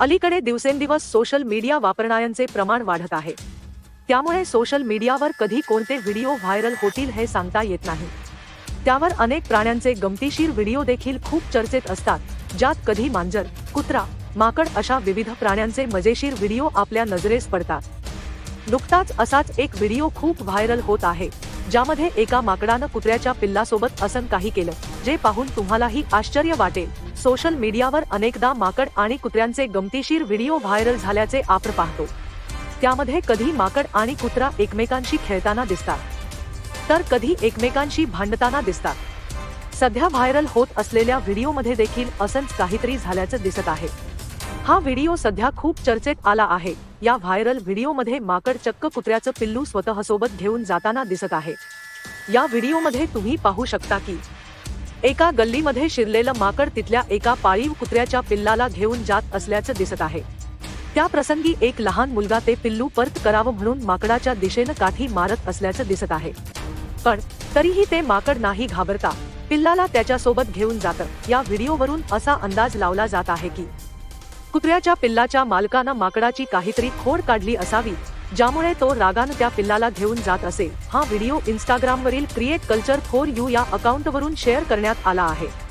अलीकडे दिवसेंदिवस social media वापरणाऱ्यांचे प्रमाण वाढत आहे. त्यामुळे सोशल मीडियावर कधी कोणते व्हिडिओ व्हायरल होतील हे सांगता येत नाही. त्यावर अनेक प्राण्यांचे गमतीशीर व्हिडिओ देखील खूप चर्चेत असतात ज्यात कधी मांजर कुत्रा माकड अशा विविध प्राण्यांचे मजेशीर व्हिडिओ आपल्या नजरेस पडतात. नुकताच असाच एक व्हिडिओ खूप व्हायरल होत आहे ज्यामध्ये एका माकडानं कुत्र्याच्या पिल्लासोबत असं काही केलं जे पाहून तुम्हालाही आश्चर्य वाटेल. सोशल मीडियावर अनेकदा माकड आणि कुत्र्यांचे गमतीशीर व्हिडिओ व्हायरल झाल्याचे आपण पाहतो. त्यामध्ये कधी माकड आणि कुत्रा एकमेकांशी खेळताना दिसतात. तर कधी एकमेकांशी भांडताना दिसतात. सध्या व्हायरल होत असलेल्या व्हिडिओमध्ये देखील असंच काहीतरी झाल्याचं दिसत आहे. हा व्हिडिओ सध्या खूप चर्चेत आला आहे. या व्हायरल व्हिडिओमध्ये माकड चक्क कुत्र्याचं पिल्लू स्वतःसोबत घेऊन जाताना दिसत आहे. या व्हिडिओमध्ये तुम्ही पाहू शकता की एका गल्लीमध्ये शिरलेलं माकड तिथल्या एका पाळीव कुत्र्याच्या पिल्लाला घेऊन जात असल्याचं दिसत आहे. त्या प्रसंगी एक लहान मुलगा ते पिल्लू परत करावं म्हणून माकडाच्या दिशेनं काठी मारत असल्याचं दिसत आहे. पण तरीही ते माकड नाही घाबरता पिल्लाला त्याच्यासोबत घेऊन जातं. या व्हिडिओवरून असा अंदाज लावला जात आहे की कुत्र्याच्या पिल्लाच्या मालकानं माकडाची काहीतरी खोड काढली असावी ज्यामुळे तो रागानं त्या पिल्लाला घेऊन जात असे. हा व्हिडिओ इंस्टाग्रामवरील क्रिएट कल्चर फोर यू या अकाउंटवरून शेअर करण्यात आला आहे.